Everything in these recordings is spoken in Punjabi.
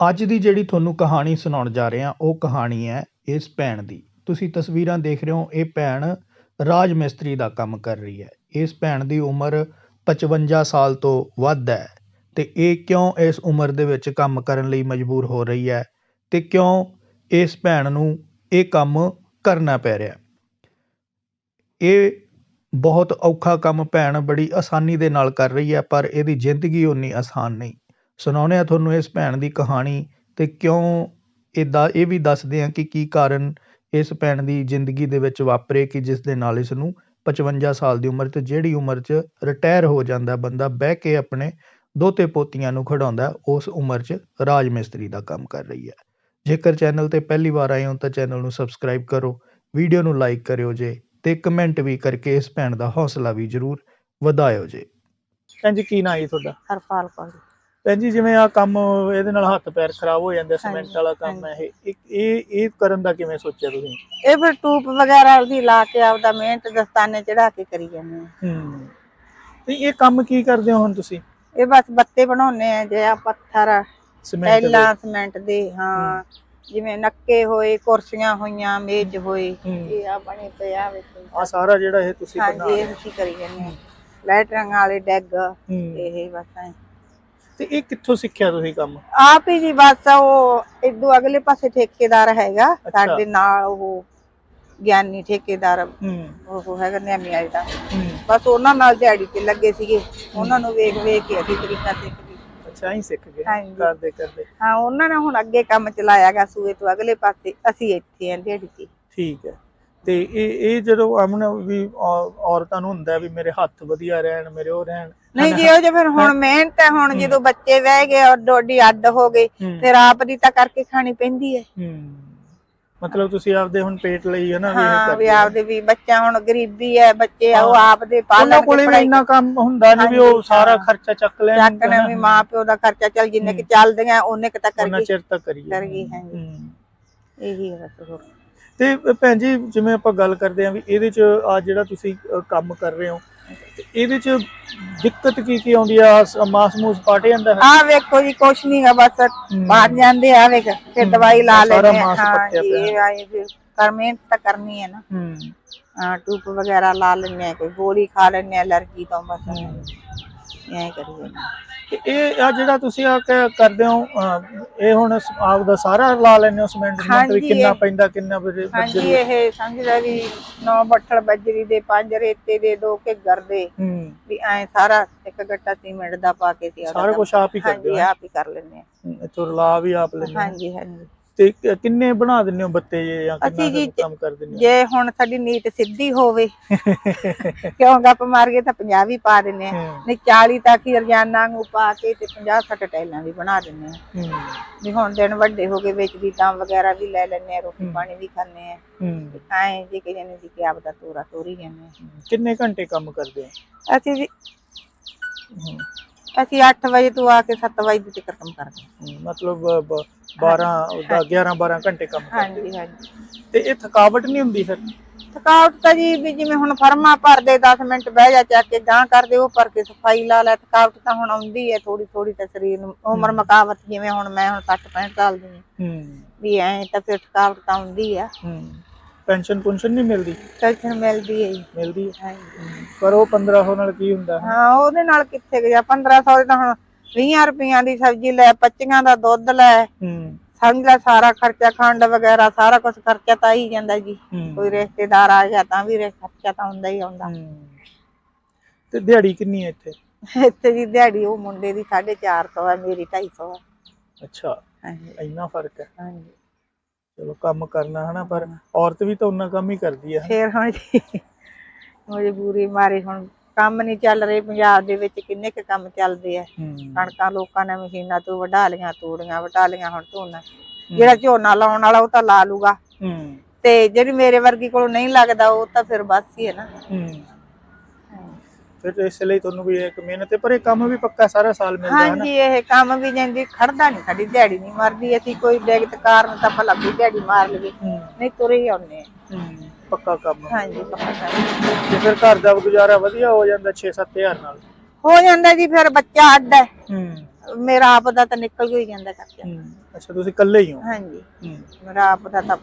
ਅੱਜ ਦੀ ਜਿਹੜੀ ਤੁਹਾਨੂੰ ਕਹਾਣੀ ਸੁਣਾਉਣ ਜਾ ਰਹੇ ਹਾਂ, ਉਹ ਕਹਾਣੀ ਹੈ ਇਸ ਭੈਣ ਦੀ। ਤੁਸੀਂ ਤਸਵੀਰਾਂ ਦੇਖ ਰਹੇ ਹੋ, ਇਹ ਭੈਣ ਰਾਜ ਮਿਸਤਰੀ ਦਾ ਕੰਮ ਕਰ ਰਹੀ ਹੈ। ਇਸ ਭੈਣ ਦੀ ਉਮਰ 55 ਸਾਲ ਤੋਂ ਵੱਧ ਹੈ ਤੇ ਇਹ ਕਿਉਂ ਇਸ ਉਮਰ ਦੇ ਵਿੱਚ ਕੰਮ ਕਰਨ ਲਈ ਮਜਬੂਰ ਹੋ ਰਹੀ ਹੈ ਤੇ ਕਿਉਂ ਇਸ ਭੈਣ ਨੂੰ ਇਹ ਕੰਮ ਕਰਨਾ ਪੈ ਰਿਹਾ ਇਹ ਬਹੁਤ ਔਖਾ ਕੰਮ ਭੈਣ ਬੜੀ ਆਸਾਨੀ ਦੇ ਨਾਲ ਕਰ ਰਹੀ ਹੈ, ਪਰ ਇਹਦੀ ਜ਼ਿੰਦਗੀ ਉਨੀ ਆਸਾਨ ਨਹੀਂ। ਸੁਣਾਉਂਦੇ ਹਾਂ ਤੁਹਾਨੂੰ ਇਸ ਭੈਣ ਦੀ ਕਹਾਣੀ ਅਤੇ ਕਿਉਂ ਇੱਦਾਂ ਇਹ ਵੀ ਦੱਸਦੇ ਹਾਂ ਕਿ ਕੀ ਕਾਰਨ ਇਸ ਭੈਣ ਦੀ ਜ਼ਿੰਦਗੀ ਦੇ ਵਿੱਚ ਵਾਪਰੇ ਕਿ ਜਿਸ ਦੇ ਨਾਲ ਇਸ ਨੂੰ 55 ਸਾਲ ਦੀ ਉਮਰ 'ਚ, ਜਿਹੜੀ ਉਮਰ 'ਚ ਰਿਟਾਇਰ ਹੋ ਜਾਂਦਾ ਬੰਦਾ, ਬਹਿ ਕੇ ਆਪਣੇ ਦੋਤੇ ਪੋਤੀਆਂ ਨੂੰ ਖਿਡਾਉਂਦਾ ਉਸ ਉਮਰ 'ਚ ਰਾਜ ਮਿਸਤਰੀ ਦਾ ਕੰਮ ਕਰ ਰਹੀ ਹੈ। ਜੇਕਰ ਚੈਨਲ ਤੇ ਪਹਿਲੀ ਵਾਰ ਆਏ ਹੋ ਤਾਂ ਚੈਨਲ ਨੂੰ ਸਬਸਕ੍ਰਾਈਬ ਕਰੋ, ਵੀਡੀਓ ਨੂੰ ਲਾਈਕ ਕਰਿਓ ਜੇ ਤੇ ਕਮੈਂਟ ਵੀ ਕਰਕੇ ਇਸ ਭੈਣ ਦਾ ਹੌਸਲਾ ਵੀ ਜ਼ਰੂਰ ਵਧਾਇਓ ਜੇ। ਭੈਣ ਜੀ, ਕੀ ਨਾਂ ਹੈ ਤੁਹਾਡਾ? ਹਰਪਾਲ ਕੌਰ। ਭੈਣ ਜੀ ਜਿਵੇਂ ਆ ਕੰਮ ਇਹਦੇ ਨਾਲ ਹੱਥ ਪੈਰ ਖਰਾਬ ਹੋ ਜਾਂਦੇ ਸੀਮੈਂਟ ਵਾਲਾ ਕੰਮ ਹੈ ਇਹ ਇੱਕ- ਇਹ ਇਹ ਕਰਨ ਦਾ ਕਿਵੇਂ ਸੋਚਿਆ ਤੁਸੀਂ? ਇਹ ਫਿਰ ਟੂਪ ਵਗੈਰਾ ਉਹਦੀ ਲਾ ਕੇ ਆਪਦਾ ਮਿਹਨਤ ਦਸਤਾਨੇ ਚੜਾ ਕੇ ਕਰੀ ਜਾਂਦੇ ਆ। ਹੂੰ। ਤੇ ਇਹ ਕੰਮ ਕੀ ਕਰਦੇ ਹੋ ਹੁਣ ਤੁਸੀਂ? ਇਹ ਬਸ ਬੱਤੇ ਬਣਾਉਨੇ ਆ ਜੇ ਆ ਪੱਥਰ ਸੀਮੈਂਟ ਦੇ। ਸੀਮੈਂਟ ਦੇ ਹਾਂ। ਜਿਵੇਂ ਨੱਕੇ ਹੋਏ ਕੁਰਸੀਆਂ ਹੋਈਆਂ ਮੇਜ਼ ਹੋਏ। ਇਹ ਆ ਬਣੇ ਪਿਆ ਵੇਖੋ ਆ ਸਾਰਾ ਜਿਹੜਾ ਇਹ ਤੁਸੀਂ ਬਣਾ ਹਾਂਜੀ ਇਹ ਅਸੀਂ ਕਰੀ ਜਾਂਦੇ ਆ। ਲੈਟਰਿੰਗ ਵਾਲੇ ਡੈਗ। ਇਹ ਬਸ ਐ। ਤੇ ਇਹ ਕਿੱਥੋਂ ਸਿੱਖਿਆ ਤੁਸੀਂ ਕੰਮ? ਆਪ ਹੀ ਜੀ ਬਸ ਉਹ ਇਦੋਂ ਅਗਲੇ ਪਾਸੇ ਠੇਕੇਦਾਰ ਹੈਗਾ ਸਾਡੇ ਨਾਲ ਉਹ ਗਿਆਨੀ ਠੇਕੇਦਾਰ ਉਹ ਹੈਗਾ ਨਿਆਮੀ ਵਾਲੇ ਦਾ। ਬਸ ਉਹਨਾਂ ਨਾਲ ਦਿਹਾੜੀ ਤੇ ਲੱਗੇ ਸੀਗੇ। ਉਹਨਾਂ ਨੂੰ ਵੇਖ ਵੇਖ ਕੇ ਅਸੀਂ ਤਰੀਕਾ ਸਿੱਖ ਗਏ। ਅੱਛਾ ਹੀ ਸਿੱਖ ਗਏ। ਕਰਦੇ ਕਰਦੇ। ਹਾਂ ਉਹਨਾਂ ਨੇ ਹੁਣ ਅੱਗੇ ਕੰਮ ਚਲਾਇਆਗਾ ਸੂਏ ਤੋਂ ਅਗਲੇ ਪਾਸੇ। ਅਸੀਂ ਇੱਥੇ ਆਂ ਦਿਹਾੜੀ ਤੇ। ਠੀਕ ਹੈ। ਤੇ ਇਹ ਇਹ ਜਦੋਂ ਅਮਨ ਵੀ ਔਰਤਾਂ ਨੂੰ ਹੁੰਦਾ ਵੀ ਮੇਰੇ ਹੱਥ ਵਧੀਆ ਰਹਿਣ ਮੇਰੇ ਉਹ ਰਹਿਣ ਨਹੀਂ ਜੀ ਉਹ ਜੇ ਫਿਰ ਹੁਣ ਮਿਹਨਤ ਹੈ ਹੁਣ ਜਦੋਂ ਬੱਚੇ ਵਹਿ ਗਏ ਔਰ ਡੋਡੀ ਅੱਡ ਹੋ ਹੂੰ। ਫਿਰ ਆਪ ਦੀ ਤਾਂ ਕਰਕੇ ਖਾਣੀ ਪੈਂਦੀ ਹੈ। ਮਤਲਬ ਤੁਸੀਂ ਆਪਦੇ ਹੁਣ ਪੇਟ ਲਈ ਹੈ ਨਾ ਹਾਂ ਵੀ। ਆਪਦੇ ਵੀ ਬੱਚਾ ਹੁਣ ਗਰੀਬੀ ਹੈ ਬੱਚੇ ਉਹ ਆਪ ਦੇ ਉਹਨਾਂ ਪਾਲਣ ਕੋਲੇ ਵੀ ਇੰਨਾ ਕੰਮ ਹੁੰਦਾ ਨਹੀਂ ਵੀ ਉਹ ਸਾਰਾ ਖਰਚਾ ਚੱਕ ਲੈਣ ਚੱਕਣਾ ਵੀ ਮਾਂ ਪਿਓ ਦਾ ਖਰਚਾ ਚੱਲ ਜਿੰਨੇ ਕਿ ਚੱਲਦੀਆਂ ਉਹਨੇ ਕਿ ਤਾਂ ਕਰ ਉਹਨਾਂ ਗਈ ਚਿਰ ਤੱਕ ਕਰੀਏ। ਕਰ ਗਈ ਹਾਂਜੀ। ਹੂੰ। ਇਹੀ ਹੈ ਬਸ ਹੋਰ। ਤੇ ਭੈਣ ਜੀ ਜਿਵੇਂ ਆਪਾਂ ਗੱਲ ਕਰਦੇ ਆਂ ਵੀ ਇਹਦੇ ਚ ਆ ਜਿਹੜਾ ਤੁਸੀਂ ਕੰਮ ਕਰ ਰਹੇ ਹੋ ਇਹਦੇ ਚ ਦਿੱਕਤ ਕੀ ਕੀ ਆਉਂਦੀ ਆ? ਸ- ਮਾਸ ਮੂਸ ਪਾਟ ਜਾਂਦਾ ਹੈ? ਆ ਵੇਖੋ ਜੀ ਕੁਛ ਨਹੀਂ ਹੈ ਬਸ। ਬਾਹਰ ਜਾਂਦੇ ਆ ਵੇਖ ਫਿਰ ਦਵਾਈ ਲਾ ਲੈਂਦੇ ਆ। ਹਾਂ। ਇਹ ਆਏ ਫਿਰ ਕਰ ਮਿਹਨਤ ਤਾਂ ਕਰਨੀ ਹੈ ਨਾ। ਹੂੰ। ਟੂਪ ਵਗੈਰਾ ਲਾ ਲੈਂਦੇ ਆ ਕੋਈ ਗੋਲੀ ਖਾ ਲੈਂਦੇ ਆ ਅਲਰਜੀ ਤੋਂ ਬਸ। ਐਂ ਕਰੀਏ ਇਹ ਆ ਜਿਹੜਾ ਤੁਸੀਂ ਆ ਕ- ਕਰਦੇ ਹੋ ਇਹ ਹੁਣ ਸ- ਆਪਦਾ ਸਾਰਾ ਲਾ ਲੈਂਦੇ ਹੋ ਸੀਮੈਂਟ ਸਮੈਂਟ ਵੀ ਹਾਂਜੀ, ਕਿੰਨਾ ਪੈਂਦਾ ਕਿੰਨਾ ਹਾਂਜੀ ਇਹ ਸਮਝ ਲੈ ਵੀ ਨੌ ਬੱਠਲ ਬੱਜਰੀ ਦੇ ਪੰਜ ਰੇਤੇ ਦੇ ਦੋ ਘੱਗਰ ਦੇ। ਹੂੰ। ਵੀ ਐਂ ਸਾਰਾ ਇੱਕ ਗੱਟਾ ਸੀਮੈਂਟ ਦਾ ਪਾ ਕੇ ਤੇ ਸਾਰਾ ਕੁਝ ਆਪ ਹੀ ਕਰਦੇ ਹਾਂਜੀ ਹੋ। ਆਪ ਹੀ ਕਰ ਲੈਂਦੇ ਆ। ਇੱਥੋਂ ਰਲਾ ਵੀ ਆਪ ਲੈਂਦੇ ਹਾਂਜੀ ਹਾਂਜੀ। ਤੇ ਕ- ਕਿੰਨੇ ਬਣਾ ਦਿੰਦੇ ਹੋ ਬੱਤੇ ਜੇ ਜਾਂ ਕਿੰਨਾ ਅਸੀਂ ਜੀ ਕੁ ਕੰਮ ਕਰ ਹੋ? ਜੇ ਹੁਣ ਸਾਡੀ ਨੀਤ ਸਿੱਧੀ ਹੋਵੇ ਕਿਉਂ ਗੱਪ ਮਾਰ ਗਏ ਤਾਂ 50 ਵੀ ਪਾ ਦਿੰਦੇ ਆ ਹੂੰ, ਨਹੀਂ 40 ਤੱਕ ਹੀ ਰਜਾਨਾ ਨੂੰ ਪਾ ਕੇ ਤੇ 50 60 ਟੈਲਾਂ ਵੀ ਬਣਾ ਦਿੰਦੇ ਆ ਹੂੰ, ਵੀ ਹੁਣ ਦਿਨ ਵੱਡੇ ਹੋ ਗਏ ਵਿੱਚ ਦੀ ਤਾਂ ਵਗੈਰਾ ਵੀ ਲੈ ਲੈਂਦੇ ਆ ਰੋਟੀ ਪਾਣੀ ਵੀ ਖਾਂਦੇ ਆ ਹੂੰ। ਐਂ ਜੇ ਕਿ ਜਾਨੇ ਦੀ ਕਿ ਆਪ ਦਾ ਤੋਰਾ ਤੋਰੀ ਜਾਂਦੇ ਆ ਕਿੰਨੇ ਘੰਟੇ ਕੰਮ ਕਰਦੇ ਹੋ? ਅਸੀਂ ਜੀ ਹੂੰ, ਅਸੀਂ 8 ਵਜੇ ਤੋਂ ਆ ਕੇ 7 ਵਜੇ ਤੱਕ ਕੰਮ ਕਰਦੇ ਹਾਂ। ਮਤਲਬ 12 11 12 ਘੰਟੇ ਕੰਮ ਕਰਦੇ ਹਾਂਜੀ ਹਾਂਜੀ। ਤੇ ਇਹ ਥਕਾਵਟ ਨਹੀਂ ਹੁੰਦੀ ਫਿਰ? ਥਕਾਵਟ ਤਾਂ ਜੀ ਵੀ ਜਿਵੇਂ ਹੁਣ ਫਰਮਾ ਭਰਦੇ 10 ਮਿੰਟ ਬਹਿ ਜਾ ਚੱਕ ਕੇ ਗਾਂ ਕਰਦੇ ਉਹ ਭਰ ਕੇ ਸਫ਼ਾਈ ਲਾ ਲੈ ਥਕਾਵਟ ਤਾਂ ਹੁਣ ਆਉਂਦੀ ਹੈ ਥੋੜੀ ਥੋੜੀ ਤਾਂ ਸਰੀਰ ਨੂੰ ਉਮਰ ਮੁਕਾਵਤ ਜਿਵੇਂ ਹੁਣ ਮੈਂ ਹੁਣ 60 65 ਸਾਲ ਦੀ ਹਾਂ, ਹੂੰ। ਵੀ ਐ ਤਾਂ ਫਿਰ ਥਕਾਵਟ ਤਾਂ ਆਉਂਦੀ ਆ। ਹੂੰ। ਪੈਨਸ਼ਨ ਪੁਨਸ਼ਨ ਨਹੀਂ ਮਿਲਦੀ? ਪੈਨਸ਼ਨ ਮਿਲਦੀ ਹੈ ਜੀ। ਮਿਲਦੀ ਹੈ? ਹਾਂਜੀ ਪਰ ਉਹ 1500 ਨਾਲ ਕੀ ਹੁੰਦਾ? ਹੈ ਹਾਂ ਉਹਦੇ ਨਾਲ ਕਿੱਥੇ ਗਿਆ? 1500 ਦੇ ਤਾਂ ਹੁਣ 20 ਰੁਪਈਆਂ ਦੀ ਸਬਜ਼ੀ ਲੈ 25 ਦਾ ਦੁੱਧ ਲੈ। ਹੂੰ। ਸਮਝ ਲੈ ਸਾਰਾ ਖਰਚਾ ਖੰਡ ਵਗੈਰਾ ਸਾਰਾ ਕੁਝ ਖਰਚਾ ਤਾਂ ਹੀ ਜਾਂਦਾ ਜੀ। ਹੂੰ। ਕੋਈ ਰਿਸ਼ਤੇਦਾਰ ਆ ਗਿਆ ਤਾਂ ਵੀ ਰੇ- ਖਰਚਾ ਤਾਂ ਹੁੰਦਾ ਹੀ ਆਉਂਦਾ। ਹੂੰ। ਤੇ ਦਿਹਾੜੀ ਕਿੰਨੀ ਹੈ ਇੱਥੇ? ਇੱਥੇ ਜੀ ਦਿਹਾੜੀ ਉਹ ਮੁੰਡੇ ਦੀ 450 ਹੈ ਮੇਰੀ 250 ਹੈ। ਅੱਛਾ। ਹਾਂਜੀ। ਇੰਨਾ ਫ਼ਰਕ ਹੈ? ਹਾਂਜੀ। ਚਲੋ ਕੰਮ ਕਰਨਾ ਹਨਾ ਪਰ ਔਰਤ ਵੀ ਤਾਂ ਉਹਨਾਂ ਕੰਮ ਹੀ ਕਰਦੀ ਹੈ ਫੇਰ ਹੁਣ ਜੀ ਮਜਬੂਰੀ ਮਾਰੇ ਹੁਣ ਕੰਮ ਨਹੀਂ ਚੱਲ ਰਹੇ ਪੰਜਾਬ ਦੇ ਵਿੱਚ ਕਿੰਨੇ ਕੁ ਕੰਮ ਚੱਲਦੇ ਆ। ਕਣਕਾਂ ਲੋਕਾਂ ਨੇ ਮਸ਼ੀਨਾਂ ਤੋਂ ਵਢਾ ਲੀਆਂ ਤੂੜੀਆਂ ਵਢਾ ਲੀਆਂ ਹੁਣ ਝੋਨਾ। ਜਿਹੜਾ ਝੋਨਾ ਲਾਉਣ ਵਾਲਾ ਉਹ ਤਾਂ ਲਾ ਲੂਗਾ। ਤੇ ਜਿਹੜੀ ਮੇਰੇ ਵਰਗੀ ਕੋਲ ਨਹੀਂ ਲੱਗਦਾ ਉਹ ਤਾਂ ਫਿਰ ਬਸ ਹੀ ਹੈ ਨਾ। ਫਿਰ ਇਸ ਲਈ ਤੁਹਾਨੂੰ ਵੀ ਇੱਕ ਮਿਹਨਤ ਹੈ ਪਰ ਇਹ ਕੰਮ ਵੀ ਪੱਕਾ ਸਾਰਾ ਸਾਲ ਮਿਲਦਾ ਹੈ ਨਾ। ਹਾਂਜੀ ਇਹ ਕੰਮ ਵੀ ਜਾਂਦੀ ਖੜਦਾ ਨਹੀਂ ਸਾਡੀ ਦਿਹਾੜੀ ਨਹੀਂ ਮਰਦੀ। ਅਸੀਂ ਕੋਈ ਡਿਗਤ ਕਾਰਨ ਤਾਂ ਭਲਾ ਕੋਈ ਦਿਹਾੜੀ ਮਾਰ ਲਵੇ ਨਹੀਂ ਤੁਰੇ ਹੀ। ਹੂੰ ਪੱਕਾ ਕੰਮ। ਹਾਂਜੀ ਪੱਕਾ ਕੰਮ। ਤੇ ਫਿਰ ਘਰ ਦਾ ਗੁਜ਼ਾਰਾ ਵਧੀਆ ਹੋ ਜਾਂਦਾ 6-7000 ਨਾਲ? ਹੋ ਜਾਂਦਾ ਜੀ ਫਿਰ ਬੱਚਾ ਅੱਡ ਹੈ। ਮੇਰਾ ਆਪ ਦਾ ਤਾਂ ਨਿਕਲ ਹੀ ਜਾਂਦਾ ਕਰਕੇ ਹੂੰ ਅੱਛਾ ਤੁਸੀਂ ਇਕੱਲੇ ਹੀ ਹੋ? ਹਾਂਜੀ। ਹੂੰ। ਮੇਰਾ ਆਪ ਦਾ ਤਾਂ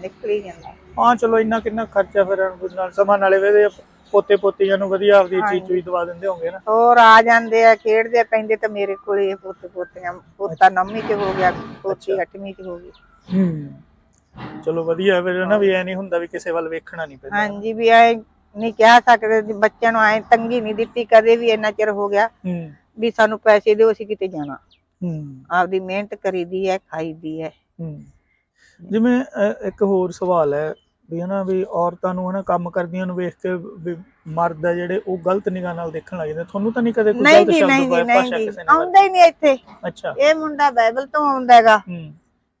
ਨਿਕਲ ਹੀ ਜਾਂਦਾ। ਹਾਂ ਚਲੋ ਇੰਨਾ ਕਿੰਨਾ ਖਰਚਾ ਫਿਰ ਨਾਲ ਸਮਾਂ ਨਾਲੇ ਵੇ ਪੋਤੇ ਪੋਤੀਆਂ ਨੂੰ ਵਧੀਆ ਆਪਦੀ ਚੀਜ਼ ਚੂਈ ਦਵਾ ਦਿੰਦੇ ਹੋਗੇ ਨਾ। ਹੋਰ ਆ ਜਾਂਦੇ ਆ ਖੇਡਦੇ ਆ ਪੈਂਦੇ ਤਾਂ ਮੇਰੇ ਕੋਲੇ ਪੁੱਤ ਪੋਤੀਆਂ ਪੋਤਾ ਨੌਵੀਂ ਚ ਹੋ ਗਿਆ ਪੋਤੀ ਅੱਠਵੀਂ ਚ ਹੋ ਗਈ। ਹੂੰ। ਚਲੋ ਵਧੀਆ ਫਿਰ ਨਾ ਵੀ ਐ ਨਹੀਂ ਹੁੰਦਾ ਵੀ ਕਿਸੇ ਵੱਲ ਵੇਖਣਾ ਨਹੀਂ ਪੈਂਦਾ। ਹਾਂਜੀ ਵੀ ਐ ਨਹੀਂ ਕਹਿ ਸਕਦੇ ਬੱਚਿਆਂ ਨੂੰ ਐ ਤੰਗੀ ਨਹੀਂ ਦਿੱਤੀ ਕਦੇ ਵੀ ਇੰਨਾ ਚਿਰ ਹੋ ਗਿਆ ਹੂੰ। ਵੀ ਸਾਨੂੰ ਪੈਸੇ ਦਿਓ ਅਸੀਂ ਕਿਤੇ ਜਾਣਾ। ਹੂੰ। ਆਪਦੀ ਮਿਹਨਤ ਕਰੀਦੀ ਹੈ ਖਾਈਦੀ ਹੈ। ਹੂੰ। ਜਿਵੇਂ ਇੱਕ ਹੋਰ ਸਵਾਲ ਹੈ ਵੀ ਹਨਾ ਵੀ ਔਰਤਾਂ ਨੂੰ ਹਨਾ ਕੰਮ ਕਰਦੀਆਂ ਨੂੰ ਵੇਖ ਕੇ ਵੀ ਮਰਦ ਆ ਜਿਹੜੇ ਉਹ ਗਲਤ ਨਿਗਾਹ ਨਾਲ ਦੇਖਣ ਲੱਗ ਜਾਂਦੇ। ਤੁਹਾਨੂੰ ਤਾਂ ਨਹੀਂ ਕਦੇ ਕੋਈ ਨਹੀਂ ਗਲਤ ਜੀ ਸ਼ਬਦ ਨਹੀਂ ਜੀ ਪਾਇਆ ਨਹੀਂ ਭਾਸ਼ਾ ਜੀ ਕਿਸੇ ਨੇ ਵਰਤੀ? ਆਉਂਦਾ ਹੀ ਨਹੀਂ ਇੱਥੇ। ਅੱਛਾ। ਇਹ ਮੁੰਡਾ ਬਾਈਬਲ ਤੋਂ ਆਉਂਦਾ ਹੈਗਾ। ਹੂੰ।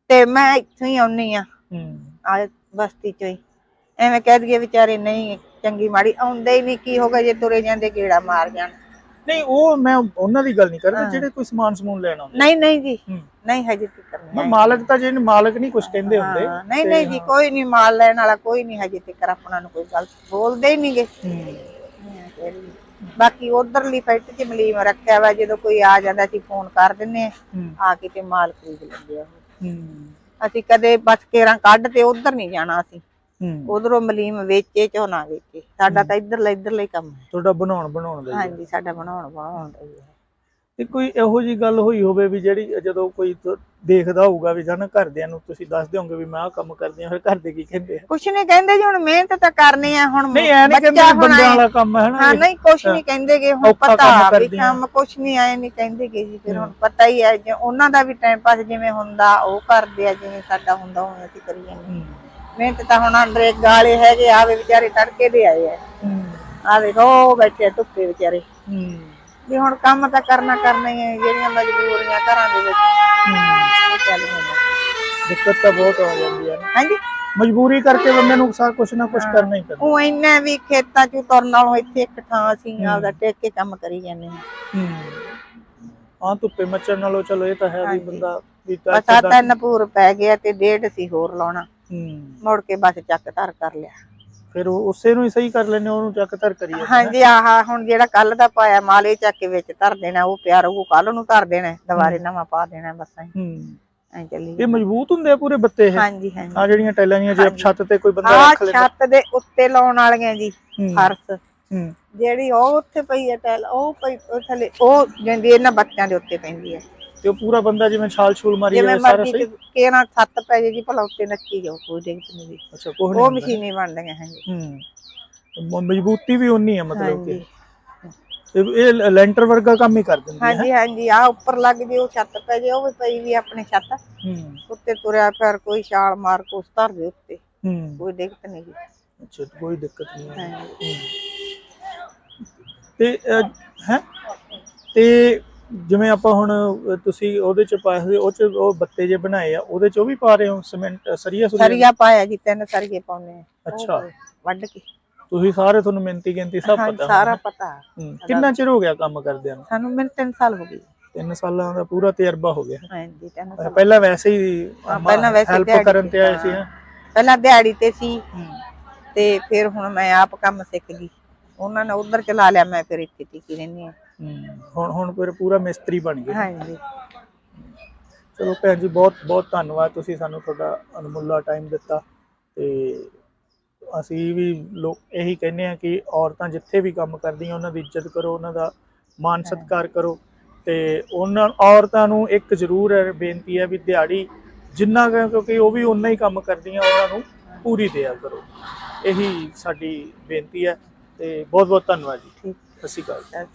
ਤੇ ਮੈਂ ਇੱਥੋਂ ਹੀ ਆਉਣੀ ਆ ਹੂੰ। ਆ ਬਸਤੀ ਚੋਂ ਹੀ। ਐਵੇਂ ਕਹਿ ਦਈਏ ਵਿਚਾਰੇ ਨਹੀਂ ਚੰਗੀ ਮਾੜੀ ਆਉਂਦੇ ਹੀ ਨਹੀਂ ਕੀ ਹੋਗਾ ਜੇ ਤੁਰੇ ਜਾਂਦੇ ਗੇੜਾ ਮਾਰ ਜਾਣ। ਨਹੀਂ ਉਹ ਮੈਂ ਉਹਨਾਂ ਦੀ ਗੱਲ ਨਹੀਂ ਕਰਦਾ ਹਾਂ। ਜਿਹੜੇ ਕੋਈ ਸਮਾਨ ਸਮੂਨ ਲੈਣ ਆਉਂਦੇ ਨਹੀਂ ਨਹੀਂ ਜੀ। ਹੂੰ। ਨਹੀਂ ਹਜੇ ਤੱਕ ਮੈਂ ਮਾਲਕ ਤਾਂ ਜਿਹਨੇ ਮਾਲਕ ਨਹੀਂ ਕੁਝ ਕਹਿੰਦੇ ਹੁੰਦੇ ਨਹੀਂ ਨਹੀਂ ਜੀ ਕੋਈ ਨਹੀਂ ਮਾਲ ਲੈਣ ਵਾਲਾ ਕੋਈ ਨਹੀਂ ਹਜੇ ਤੱਕ ਆਪਣਾ ਨੂੰ ਕੋਈ ਗਲਤ ਬੋਲਦੇ ਹੀ ਨਹੀਂਗੇ। ਬਾਕੀ ਉਧਰਲੀ ਫੈਕਟਰੀ ਚ ਮਲੀਮ ਰੱਖਿਆ ਵਾ ਜਦੋਂ ਕੋਈ ਆ ਜਾਂਦਾ ਅਸੀਂ ਫੋਨ ਕਰ ਦਿੰਨੇ ਆ ਕੇ ਤੇ ਮਾਲ ਖਰੀਦ ਲੈਂਦੇ ਆ। ਅਸੀਂ ਕਦੇ ਬਸ ਕੇਰਾਂ ਕੱਢ ਤੇ ਉਧਰ ਨਹੀਂ ਜਾਣਾ ਅਸੀਂ। ਉਧਰੋਂ ਮਲੀਮ ਵੇਚੇ ਝੋਨਾ ਵੇਚੇ। ਸਾਡਾ ਤਾਂ ਇੱਧਰਲਾ ਇੱਧਰਲਾ ਹੀ ਕੰਮ ਹੈ। ਤੁਹਾਡਾ ਬਣਾਉਣ ਬਣਾਉਣ ਦਾ। ਹਾਂਜੀ ਸਾਡਾ ਬਣਾਉਣ ਬਣਾਉਣ ਦਾ ਹੀ ਹੈ। ਤੇ ਕੋਈ ਇਹੋ ਜੀ ਗੱਲ ਹੋਈ ਹੋਵੇ ਵੀ ਜਿਹੜੀ ਜਦੋਂ ਕੋਈ ਦੇਖਦਾ ਹੋਊਗਾ ਵੀ ਜਨ ਘਰਦਿਆਂ ਨੂੰ ਤੁਸੀਂ ਦੱਸਦੇ ਹੋਗੇ ਵੀ ਮੈਂ ਆਹ ਕੰਮ ਕਰਦੀ ਹਾਂ ਫਿਰ ਘਰ ਦੇ ਕੀ ਕਹਿੰਦੇ ਆ? ਕੁਛ ਨਹੀਂ ਕਹਿੰਦੇ ਜੀ ਹੁਣ ਮਿਹਨਤ ਤਾਂ ਕਰਨੀ ਆ ਹੁਣ ਨਹੀਂ ਐ ਨਹੀਂ ਕਹਿੰਦੇ ਬੰਦਿਆਂ ਵਾਲਾ ਕੰਮ ਹੈ ਨਾ ਹਾਂ। ਨਹੀਂ ਕੁਛ ਨਹੀਂ ਕਹਿੰਦੇਗੇ ਹੁਣ ਪਤਾ ਵੀ। ਕੰਮ ਕੁਛ ਨਹੀਂ ਆਏ ਨਹੀਂ ਕਹਿੰਦੇਗੇ ਜੀ ਫਿਰ ਹੁਣ ਪਤਾ ਹੀ ਹੈ ਜੇ ਉਹਨਾਂ ਦਾ ਵੀ ਟਾਈਮ ਪਾਸ ਜਿਵੇਂ ਹੁੰਦਾ ਉਹ ਕਰਦੇ ਆ ਜਿਵੇਂ ਸਾਡਾ ਹੁੰਦਾ ਉਵੇਂ ਅਸੀਂ ਕਰੀ ਜਾਂਦੇ ਮਿਹਨਤ ਤਾਂ ਹੁਣ ਅੰਦਰੇ ਗਾਲੇ ਹੈਗੇ ਆਵੇ ਵਿਚਾਰੇ ਤੜਕੇ ਦੇ ਆਏ ਆ। ਆ ਵੇਖੋ ਬੈਠੇ ਆ ਧੁੱਪੇ ਵਿਚਾਰੇ। ਹੂੰ, ਵੀ ਹੁਣ ਕੰਮ ਤਾਂ ਕਰਨਾ ਕਰਨਾ ਹੀ ਹੈ ਜਿਹੜੀਆਂ ਮਜਬੂਰੀਆਂ ਘਰਾਂ ਦੇ ਵਿੱਚ। ਹੂੰ। ਚੱਲ ਦਿੱਕਤ ਤਾਂ ਬਹੁਤ ਆ ਜਾਂਦੀ ਹੈ ਹਾਂਜੀ? ਮਜਬੂਰੀ ਕਰਕੇ ਬੰਦੇ ਨੂੰ ਸਾ ਕੁਛ ਨਾ ਕੁਛ ਕਰਨਾ ਹੀ ਪੈਂਦਾ ਉਹ ਇੰਨਾ ਵੀ ਖੇਤਾਂ 'ਚ ਤੁਰਨ ਨਾਲੋਂ ਇੱਥੇ ਇੱਕ ਥਾਂ ਅਸੀਂ ਆਪਦਾ ਟੇਕ ਕੇ ਕੰਮ ਕਰੀ ਜਾਂਦੇ ਹਾਂ। ਹੂੰ। ਹਾਂ ਧੁੱਪੇ ਮੱਚਣ ਨਾਲੋਂ ਚਲੋ ਇਹ ਤਾਂ ਹੈ ਵੀ। ਬੰਦਾ ਵੀ ਤਾਂ ਆ ਤਿੰਨ ਪੂਰ ਪੈ ਗਿਆ ਤੇ ਡੇਢ ਸੀ ਹੋਰ ਲਾਉਣਾ। ਹੂੰ। ਮੁੜ ਕੇ ਬਸ ਚੱਕ ਧਰ ਕਰ ਲਿਆ। ਫਿਰ ਉਹ ਉਸੇ ਨੂੰ ਹੀ ਸਹੀ ਕਰ ਲੈਣੇ ਉਹਨੂੰ ਚੱਕ ਧਰ ਕਰੀਏ ਹਾਂਜੀ ਆਹ ਹੁਣ ਜਿਹੜਾ ਕੱਲ ਦਾ ਪਾਇਆ ਮਾਲੇ ਚੱਕ ਕੇ ਵਿੱਚ ਧਰ ਦੇਣਾ ਉਹ ਪਿਆ ਰਹੂ ਕੱਲ ਨੂੰ ਧਰ ਦੇਣਾ ਦੁਬਾਰੇ ਨਵਾਂ ਪਾ ਦੇਣਾ ਬਸ ਐਂ। ਹੂੰ। ਐਂ ਚੱਲੀ ਇਹ ਮਜ਼ਬੂਤ ਹੁੰਦੇ ਆ ਪੂਰੇ ਬੱਤੇ ਇਹ? ਹਾਂਜੀ ਹਾਂਜੀ। ਆ ਜਿਹੜੀਆਂ ਟੈਲਾਂ ਦੀਆਂ ਜੇ ਛੱਤ ਤੇ ਕੋਈ ਬੰਦਾ ਆਹ ਰੱਖ ਲੈਂਦਾ ਛੱਤ ਦੇ ਉੱਤੇ ਲਾਉਣ ਵਾਲੀਆਂ ਜੀ ਹੂੰ, ਫਰਸ਼। ਹੂੰ। ਜਿਹੜੀ ਉਹ ਉੱਥੇ ਪਈ ਹੈ ਟੈਲ ਉਹ ਪਈ ਉਹ ਥੱਲੇ ਉਹ ਜਾਂਦੀ ਇਹਨਾਂ ਬੱਚਿਆਂ ਦੇ ਉੱਤੇ ਪੈਂਦੀ ਹੈ। ਤੇ ਉਹ ਪੂਰਾ ਬੰਦਾ ਜਿਵੇਂ ਛਾਲ ਛੂਲ ਮਾਰੀ ਜਿਵੇਂ ਮਰਜ਼ੀ ਸਹੀ? ਕਿਹਨਾਂ ਛੱਤ ਪੈ ਜੇ ਜੀ ਭਲਾ ਉੱਤੇ ਨੱਚੀ ਜਾਓ ਕੋਈ ਦਿੱਕਤ ਨਹੀਂ ਜੀ ਅੱਛਾ ਕੋਹ ਉਹ ਮਸ਼ੀਨੀ ਬਣਦੀਆਂ ਹੂੰ। ਮ- ਮਜ਼ਬੂਤੀ ਵੀ ਉਨੀ ਹੈ ਮਤਲਬ ਕਿ। ਇਹ ਲੈਂਟਰ ਵਰਗਾ ਕੰਮ ਹੀ ਕਰ ਦਿੰਦੀ ਹੈ ਹਾਂਜੀ ਹਾਂਜੀ ਆ ਉੱਪਰ ਲੱਗ ਜੇ ਉਹ ਛੱਤ ਪੈ ਜੇ ਉਹ ਵੀ ਪਈ ਵੀ ਆਪਣੇ ਛੱਤ। ਹੂੰ। ਉੱਤੇ ਤੁਰਿਆ ਫਿਰ ਕੋਈ ਛਾਲ ਮਾਰ ਕੋਸ ਧਰ ਦੇ ਉੱਤੇ। ਹੂੰ। ਕੋਈ ਦਿੱਕਤ ਨਹੀਂ ਜੀ। ਅੱਛਾ ਕੋਈ ਦਿੱਕਤ ਨਹੀਂ ਹੈ। ਤੇ ਹੈ? ਤੇ ਜਿਵੇਂ ਆਪਾਂ ਹੁਣ ਤੁਸੀਂ ਉਹਦੇ ਚ ਪਾਏ ਹੋਏ ਉਹ ਚ ਉਹ ਬੱਤੇ ਜੇ ਬਣਾਏ ਆ ਉਹਦੇ ਚ ਉਹ ਵੀ ਪਾ ਰਹੇ ਹੋ ਸੀਮੈਂਟ ਸਰੀਆ ਸੁਰੀਆ? ਸਰੀਆ ਪਾਇਆ ਜੀ ਤਿੰਨ ਸਰੀਏ ਪਾਉਨੇ ਆ। ਅੱਛਾ। ਵੱਢ ਕੇ। ਤੁਸੀਂ ਸਾਰੇ ਤੁਹਾਨੂੰ ਮਿਹਨਤੀ ਗਿਣਤੀ ਸਭ ਹਾਂਜੀ ਪਤਾ ਸਾਰਾ ਪਤਾ। ਹੂੰ। ਕਿੰਨਾ ਚਿਰ ਹੋ ਗਿਆ ਕੰਮ ਕਰਦਿਆਂ ਨੂੰ? ਸਾਨੂੰ ਮੇਰੇ 3 ਸਾਲ ਹੋ ਗਏ। ਤਿੰਨ ਸਾਲਾਂ ਦਾ ਪੂਰਾ ਤਜਰਬਾ ਹੋ ਗਿਆ। ਹਾਂਜੀ ਤਿੰਨ ਸਾਲ। ਪਹਿਲਾਂ ਵੈਸੇ ਹੀ ਹਾਂ, ਪਹਿਲਾਂ ਵੈਸੇ ਹੈਲਪ ਦਿਹਾੜੀ ਕਰਨ ਤੇ ਆਏ ਸੀ। ਹਾਂ। ਪਹਿਲਾਂ ਦਿਹਾੜੀ ਤੇ ਸੀ। ਹੂੰ। ਤੇ ਫਿਰ ਹੁਣ ਮੈਂ ਆਪ ਕੰਮ ਸਿੱਖ ਗਈ। ਉਹਨਾਂ ਨੇ ਉਧਰ ਚਲਾ ਲਿਆ ਮੈਂ ਫਿਰ ਇੱਥੇ ਟਿਕੀ ਰਹਿੰਦੀ ਹਾਂ ਹੂੰ। ਹੁਣ ਹੁਣ ਫਿਰ ਪੂਰਾ ਮਿਸਤਰੀ ਬਣ ਗਏ। ਹਾਂਜੀ। ਚਲੋ ਭੈਣ ਜੀ ਬਹੁਤ ਬਹੁਤ ਧੰਨਵਾਦ ਤੁਸੀਂ ਸਾਨੂੰ ਤੁਹਾਡਾ ਅਨਮੁੱਲਾ ਟਾਈਮ ਦਿੱਤਾ ਤੇ ਅਸੀਂ ਵੀ ਲੋਕ ਇਹੀ ਕਹਿੰਦੇ ਆ ਕਿ ਔਰਤਾਂ ਜਿੱਥੇ ਵੀ ਕੰਮ ਕਰਦੀਆਂ ਉਹਨਾਂ ਦੀ ਇੱਜ਼ਤ ਕਰੋ ਉਹਨਾਂ ਦਾ ਮਾਨ ਸਤਿਕਾਰ ਕਰੋ ਤੇ ਉਹਨਾਂ ਔਰਤਾਂ ਨੂੰ ਇੱਕ ਜ਼ਰੂਰ ਹੈ ਬੇਨਤੀ ਹੈ ਵੀ ਦਿਹਾੜੀ ਜਿੰਨਾ ਕਿਉਂਕਿ ਉਹ ਵੀ ਉਨਾ ਹੀ ਕੰਮ ਕਰਦੀਆਂ ਉਹਨਾਂ ਨੂੰ ਪੂਰੀ ਦਿਆ ਕਰੋ। ਇਹੀ ਸਾਡੀ ਬੇਨਤੀ ਹੈ ਤੇ ਬਹੁਤ ਬਹੁਤ ਧੰਨਵਾਦ ਜੀ। ਠੀਕ। ਸਤਿ ਸ਼੍ਰੀ ਅਕਾਲ